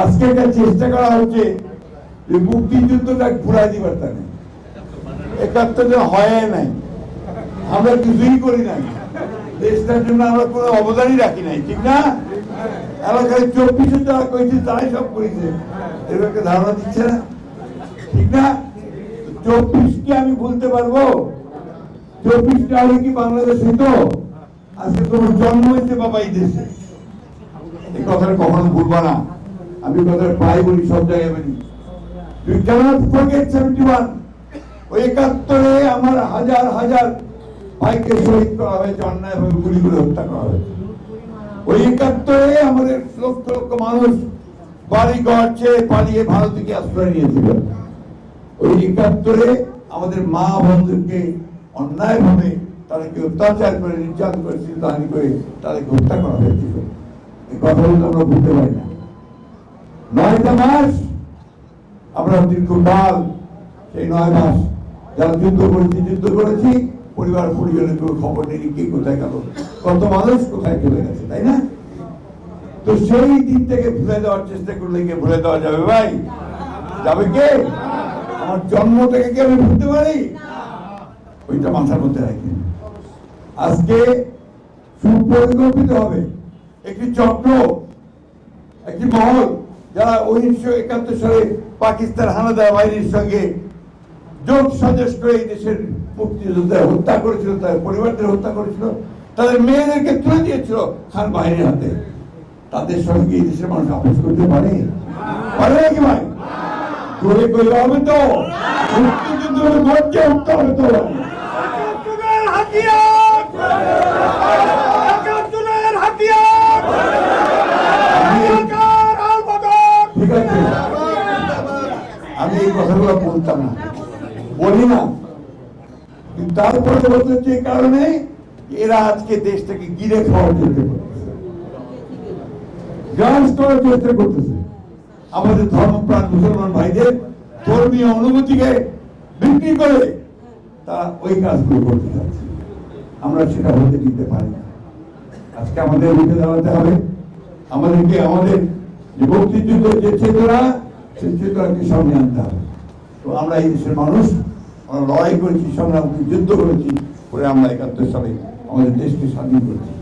আজকে একটা চেষ্টা করা হচ্ছে মুক্তিযুদ্ধটা ঘুরাই দিবার তানে। একাত্তরে হয় নাই, আমরা কিছুই করি নাই। দেশটার জন্য আমরা কোনো অবদানই রাখি নাই, ঠিক না? এলাকায় সব করেছে। এদেরকে ধারণা দিচ্ছে না, ঠিক না? চব্বিশকে আমি ভুলতে পারব, চব্বিশটা হলে কি বাংলাদেশ হইতো আজকে তোমার জন্ম হয়েছে বাবা এই দেশে। এই কথাটা কখনো ভুলবো না। আমি কথাটা প্রায় বলি সব জায়গায় বলি You cannot forget 71. ওই একাত্তরে আমার হাজার হাজার ভাইকে শহীদ করা হয়েছে অন্যায়ভাবে গুলি করে হত্যা করা ওই একাত্তরে আমাদের লক্ষ লক্ষ মানুষ বাড়ি ঘর ছেড়ে পালিয়ে ভারতকে আশ্রয় নিয়েছিল। ওই একাত্তরে আমাদের মা বন্ধুকে অন্যায়ভাবে তাদেরকে অত্যাচার করে, নির্যাতন করে চিন্তাহানি করে তাদেরকে হত্যা করা হয়েছিল। এই কথাগুলো আমরা বুঝতে পারি না। নয়টা মাস আমরা দীর্ঘকাল সেই নয় মাস যারা যুদ্ধ করেছি যুদ্ধ করেছি, পরিবার, পরিজনের কোনো খবর নেই কে কোথায় গেল? কত মানুষ কোথায় চলে গেছে, তাই না? তো সেই দিন থেকে ভুলে দেওয়ার চেষ্টা করলে কি ভুলে দেওয়া যাবে ভাই। যাবে কে? আমার জন্ম থেকে কি আমি ভুলতে পারি? ওইটা মাথার মধ্যে রাখি। আজকে সুপরিকল্পিত হবে। একটি চক্র, একটি মহল যারা উনিশশো একাত্তর সালে পাকিস্তান হানাদার বাহিনীর সঙ্গে যোগ করে এই দেশের মুক্তিযোদ্ধা হত্যা করেছিল, তাদের পরিবারদের হত্যা করেছিল, তাদের মেয়েদেরকে তুলে দিয়েছিল খান বাহিনীর হাতে। তাদের সঙ্গে এই দেশের মানুষ আপোষ করতে পারে? পারে নাকি ভাই? করে করলে হবে তো। মুক্তিযুদ্ধ গর্জে উঠতে হবে তো। আমি এই কথাগুলো বলতাম না। বলি না। যে কারণে এরা আজকে গিরে খাওয়ার চেষ্টা করতেছে। আমাদের ধর্মপ্রাণ মুসলমান ভাইদের ধর্মীয় অনুভূতিকে বিক্রি করে তারা ওই কাজগুলো করতে যাচ্ছে। আমরা সেটা হতে দিতে পারি না। আজকে আমাদের উঠে দাঁড়াতে হবে। আমাদেরকে আমাদের যে মুক্তিযুদ্ধের যে চেতনা সেই চেতনাকে সামনে আনতে হবে তো আমরা এই দেশের মানুষ, আমরা লড়াই করেছি, সংগ্রাম যুদ্ধ করেছি করে আমরা একাত্তর সালে আমাদের দেশকে স্বাধীন করেছি।